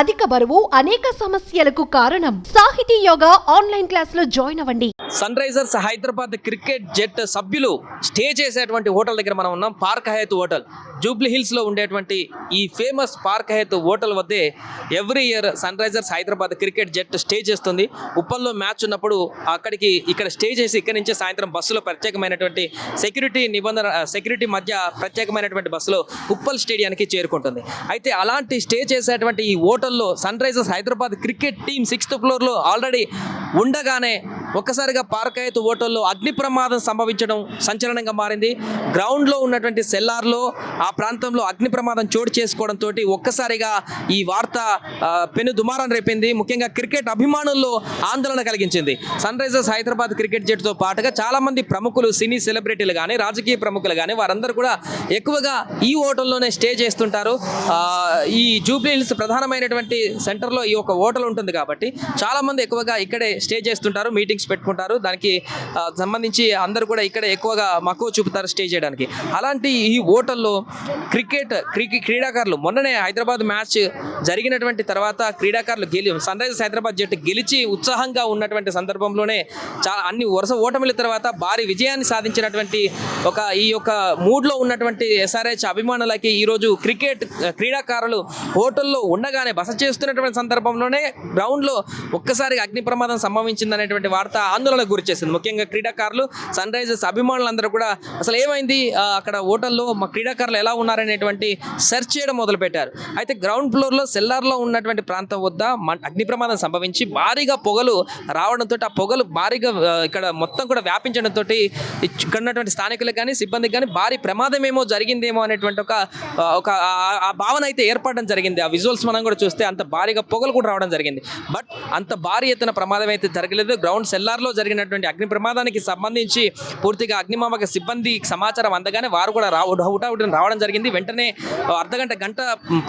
అధిక బరువు అనేక సమస్యలకు కారణం. సాహితీ యోగా ఆన్లైన్ క్లాసులో జాయిన్ అవ్వండి. సన్ రైజర్స్ హైదరాబాద్ క్రికెట్ జట్ సభ్యులు స్టే చేసేటువంటి హోటల్ దగ్గర మనం ఉన్నాం పార్క్ హయత్ హోటల్. జూబ్లీ హిల్స్లో ఉండేటువంటి ఈ ఫేమస్ పార్క్ హయత్ హోటల్ వద్దే every year Sun Risers Hyderabad cricket జట్ stay చేస్తుంది. ఉప్పల్లో మ్యాచ్ ఉన్నప్పుడు అక్కడికి ఇక్కడ స్టే చేసి ఇక్కడ నుంచి సాయంత్రం బస్సులో ప్రత్యేకమైనటువంటి సెక్యూరిటీ నిబంధన సెక్యూరిటీ మధ్య ప్రత్యేకమైనటువంటి బస్సులో ఉప్పల్ స్టేడియానికి చేరుకుంటుంది. అయితే అలాంటి స్టే చేసేటువంటి ఈ హోటల్లో Sun Risers Hyderabad cricket team sixth ఫ్లోర్లో ఆల్రెడీ ఉండగానే ఒక్కసారిగా పార్క్ అయితే హోటల్లో అగ్ని ప్రమాదం సంభవించడం సంచలనంగా మారింది. గ్రౌండ్లో ఉన్నటువంటి సెల్లార్లో ఆ ప్రాంతంలో అగ్ని ప్రమాదం చోటు చేసుకోవడంతో ఒక్కసారిగా ఈ వార్త పెను దుమారం రేపింది. ముఖ్యంగా క్రికెట్ అభిమానుల్లో ఆందోళన కలిగించింది. సన్ రైజర్స్ హైదరాబాద్ క్రికెట్ జట్టుతో పాటుగా చాలామంది ప్రముఖులు సినీ సెలబ్రిటీలు కానీ రాజకీయ ప్రముఖులు కానీ వారందరూ కూడా ఎక్కువగా ఈ హోటల్లోనే స్టే చేస్తుంటారు. ఈ జూబ్లీ హిల్స్ ప్రధానమైనటువంటి సెంటర్లో ఈ ఒక హోటల్ ఉంటుంది కాబట్టి చాలామంది ఎక్కువగా ఇక్కడే స్టే చేస్తుంటారు. మీటింగ్స్ పెట్టుకుంటారు. దానికి సంబంధించి అందరూ కూడా ఇక్కడ ఎక్కువగా మక్కువ చూపుతారు స్టే చేయడానికి. అలాంటి ఈ ఓటల్లో క్రికెట్ క్రికెట్ క్రీడాకారులు మొన్ననే హైదరాబాద్ మ్యాచ్ జరిగినటువంటి తర్వాత క్రీడాకారులు గెలి సన్ రైజర్స్ హైదరాబాద్ జట్టు గెలిచి ఉత్సాహంగా ఉన్నటువంటి సందర్భంలోనే చాలా అన్ని వరుస ఓటమిల తర్వాత భారీ విజయాన్ని సాధించినటువంటి ఒక ఈ యొక్క మూడ్లో ఉన్నటువంటి ఎస్ఆర్హెచ్ అభిమానులకి ఈరోజు క్రికెట్ క్రీడాకారులు హోటల్లో ఉండగానే బస చేస్తున్నటువంటి సందర్భంలోనే గ్రౌండ్లో ఒక్కసారి అగ్ని ప్రమాదం సంభవించిందనేటువంటి వార్త ఆందోళనకు గురిచేసింది. ముఖ్యంగా క్రీడాకారులు సన్ రైజర్స్ అభిమానులందరూ కూడా అసలు ఏమైంది? అక్కడ హోటల్లో మా క్రీడాకారులు ఎలా ఉన్నారనేటువంటి సెర్చ్ చేయడం మొదలుపెట్టారు. అయితే గ్రౌండ్ ఫ్లోర్లో సెల్లార్లో ఉన్నటువంటి ప్రాంతం వద్ద అగ్ని ప్రమాదం సంభవించి భారీగా పొగలు రావడంతో ఆ పొగలు భారీగా ఇక్కడ మొత్తం కూడా వ్యాపించడంతో ఇక్కడ ఉన్నటువంటి స్థానికులకు కానీ సిబ్బందికి కానీ భారీ ప్రమాదమేమో జరిగిందేమో అనేటువంటి ఒక ఒక ఆ భావన అయితే ఏర్పడడం జరిగింది. ఆ విజువల్స్ మనం కూడా చూస్తే అంత భారీగా పొగలు కూడా రావడం జరిగింది. బట్ అంత భారీ ఎత్తున ప్రమాదం అయితే జరగలేదు. గ్రౌండ్ సెల్లార్లో జరిగినటువంటి అగ్ని ప్రమాదానికి సంబంధించి పూర్తిగా అగ్నిమామక సిబ్బందికి సమాచారం అందగానే వారు కూడా రావు హుటాహుటిని రావడం జరిగింది. వెంటనే అర్ధగంట గంట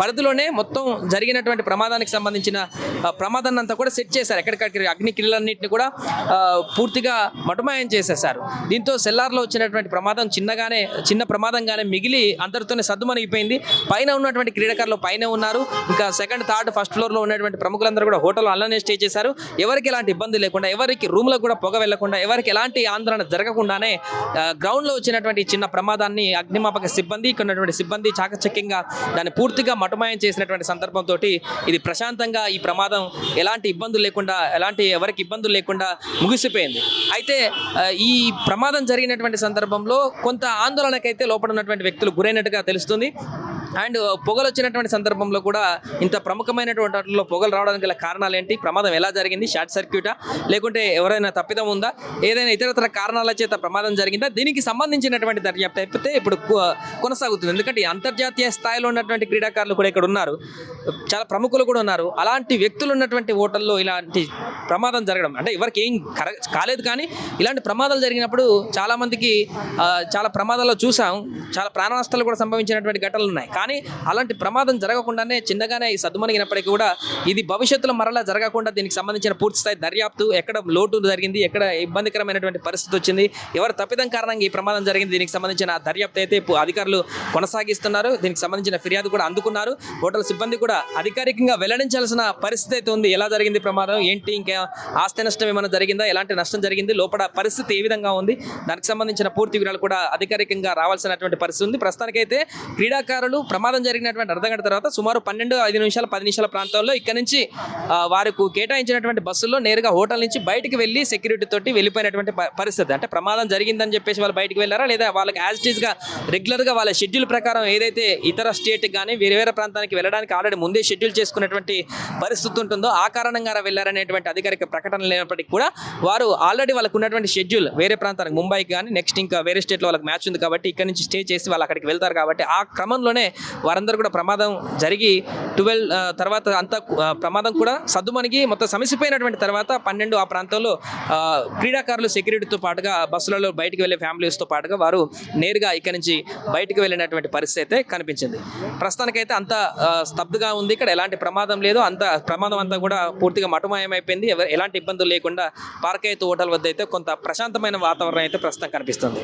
పరిధిలోనే మొత్తం జరిగినటువంటి ప్రమాదానికి సంబంధించిన ప్రమాదాన్ని అంతా కూడా సెట్ చేశారు. ఎక్కడికక్కడికి అగ్ని కిళ్ళన్నింటిని కూడా పూర్తిగా మటుమాయం చేసేశారు. దీంతో సెల్లార్లో వచ్చినటువంటి ప్రమాదం చిన్నగానే చిన్న ప్రమాదంగానే మిగిలి అందరితోనే సద్దుమణిగిపోయింది. పైన ఉన్నటువంటి క్రీడాకారులు పైన ఉన్నారు. ఇంకా సెకండ్ థర్డ్ ఫస్ట్ ఫ్లోర్లో ఉన్నటువంటి ప్రముఖులందరూ కూడా హోటల్ అలానే స్టే చేశారు. ఎవరికి ఎలాంటి ఇబ్బంది లేకుండా ఎవరికి రూమ్లకు కూడా పొగ వెళ్ళకుండా ఎవరికి ఎలాంటి ఆందోళన జరగకుండానే గ్రౌండ్లో వచ్చినటువంటి చిన్న ప్రమాదాన్ని అగ్నిమాపక సిబ్బంది ఇక్కడ ఉన్నటువంటి సిబ్బంది చాకచక్యంగా దాన్ని పూర్తిగా మటుమాయం చేసినటువంటి సందర్భంతో ఇది ప్రశాంతంగా ఈ ప్రమాదం ఎలాంటి ఇబ్బందులు లేకుండా ఎలాంటి ఎవరికి ఇబ్బందులు లేకుండా ముగిసిపోయింది. అయితే ఈ ప్రమాదం జరిగినటువంటి సందర్భంలో కొంత ఆందోళనకైతే లోపల ఉన్నటువంటి వ్యక్తులు గురైనట్టుగా తెలుస్తుంది. అండ్ పొగలు వచ్చినటువంటి సందర్భంలో కూడా ఇంత ప్రముఖమైనటువంటి వాటిలో పొగలు రావడానికి గల కారణాలు ఏంటి ప్రమాదం ఎలా జరిగింది? షార్ట్ సర్క్యూటా? లేకుంటే ఎవరైనా తప్పిదం ఉందా? ఏదైనా ఇతరతర కారణాల చేత ప్రమాదం జరిగిందా? దీనికి సంబంధించినటువంటి దర్యాప్తు అయిపోతే ఇప్పుడు కొ- కొనసాగుతుంది. ఎందుకంటే అంతర్జాతీయ స్థాయిలో ఉన్నటువంటి క్రీడాకారులు కూడా ఇక్కడ ఉన్నారు. చాలా ప్రముఖులు కూడా ఉన్నారు. అలాంటి వ్యక్తులు ఉన్నటువంటి హోటల్లో ఇలాంటి ప్రమాదం జరగడం అంటే ఎవరికి ఏం కాలేదు కానీ ఇలాంటి ప్రమాదాలు జరిగినప్పుడు చాలామందికి చాలా ప్రమాదాల్లో చూసాం. చాలా ప్రాణ నష్టాలు కూడా సంభవించినటువంటి ఘటనలు ఉన్నాయి. కానీ అలాంటి ప్రమాదం జరగకుండానే చిన్నగానే ఈ సద్దుమణిగినప్పటికీ కూడా ఇది భవిష్యత్తులో మరలా జరగకుండా దీనికి సంబంధించిన పూర్తి స్థాయి దర్యాప్తు ఎక్కడ లోటు జరిగింది ఎక్కడ ఇబ్బందికరమైనటువంటి పరిస్థితి వచ్చింది ఎవరు తప్పిదం కారణంగా ఈ ప్రమాదం జరిగింది దీనికి సంబంధించిన దర్యాప్తు అయితే ఇప్పుడు అధికారులు కొనసాగిస్తున్నారు. దీనికి సంబంధించిన ఫిర్యాదు కూడా అందుకున్నారు. హోటల్ సిబ్బంది కూడా అధికారికంగా వెల్లడించాల్సిన పరిస్థితి అయితే ఉంది. ఎలా జరిగింది ప్రమాదం? ఏంటి? ఇంకా ఆస్తి నష్టం ఏమైనా జరిగిందా? ఎలాంటి నష్టం జరిగింది? లోపల పరిస్థితి ఏ విధంగా ఉంది? దానికి సంబంధించిన పూర్తి వివరాలు కూడా అధికారికంగా రావాల్సినటువంటి పరిస్థితి ఉంది. ప్రస్తుతానికైతే క్రీడాకారులు ప్రమాదం జరిగినటువంటి అర్ధగంట తర్వాత సుమారు పన్నెండు ఐదు నిమిషాల పది నిమిషాల ప్రాంతంలో ఇక్కడ నుంచి వారికి కేటాయించినటువంటి బస్సుల్లో నేరుగా హోటల్ నుంచి బయటికి వెళ్ళి సెక్యూరిటీ తోటి వెళ్ళిపోయినటువంటి పరిస్థితి. అంటే ప్రమాదం జరిగిందని చెప్పేసి వాళ్ళు బయటికి వెళ్ళారా? లేదా వాళ్ళకి యాజ్ టీజ్గా రెగ్యులర్గా వాళ్ళ షెడ్యూల్ ప్రకారం ఏదైతే ఇతర స్టేట్కి కానీ వేరే వేరే ప్రాంతానికి వెళ్ళడానికి ఆల్రెడీ ముందే షెడ్యూల్ చేసుకున్నటువంటి పరిస్థితి ఉంటుందో ఆ కారణంగా వెళ్ళారనేటువంటి అధికారిక ప్రకటన లేనప్పటికీ కూడా వారు ఆల్రెడీ వాళ్ళకు ఉన్నటువంటి షెడ్యూల్ వేరే ప్రాంతానికి ముంబైకి కానీ నెక్స్ట్ ఇంకా వేరే స్టేట్లో వాళ్ళకి మ్యాచ్ ఉంది కాబట్టి ఇక్కడ నుంచి స్టే చేసి వాళ్ళు అక్కడికి వెళ్తారు కాబట్టి ఆ క్రమంలోనే వారందరూ కూడా ప్రమాదం జరిగి ట్వెల్వ్ తర్వాత అంత ప్రమాదం కూడా సద్దుమణిగి మొత్తం సమసిపోయినటువంటి తర్వాత పన్నెండు ఆ ప్రాంతంలో క్రీడాకారులు సెక్యూరిటీతో పాటుగా బస్సులలో బయటకు వెళ్ళే ఫ్యామిలీస్తో పాటుగా వారు నేరుగా ఇక్కడి నుంచి బయటకు వెళ్ళినటువంటి పరిస్థితి అయితే కనిపించింది. ప్రస్తుతానికైతే అంత స్తబ్దుగా ఉంది. ఇక్కడ ఎలాంటి ప్రమాదం లేదు. అంత ప్రమాదం అంతా కూడా పూర్తిగా మటుమాయమైపోయింది. ఎవరు ఎలాంటి ఇబ్బందులు లేకుండా పార్కైతు హోటల్ వద్ద అయితే కొంత ప్రశాంతమైన వాతావరణం అయితే ప్రస్తుతం కనిపిస్తుంది.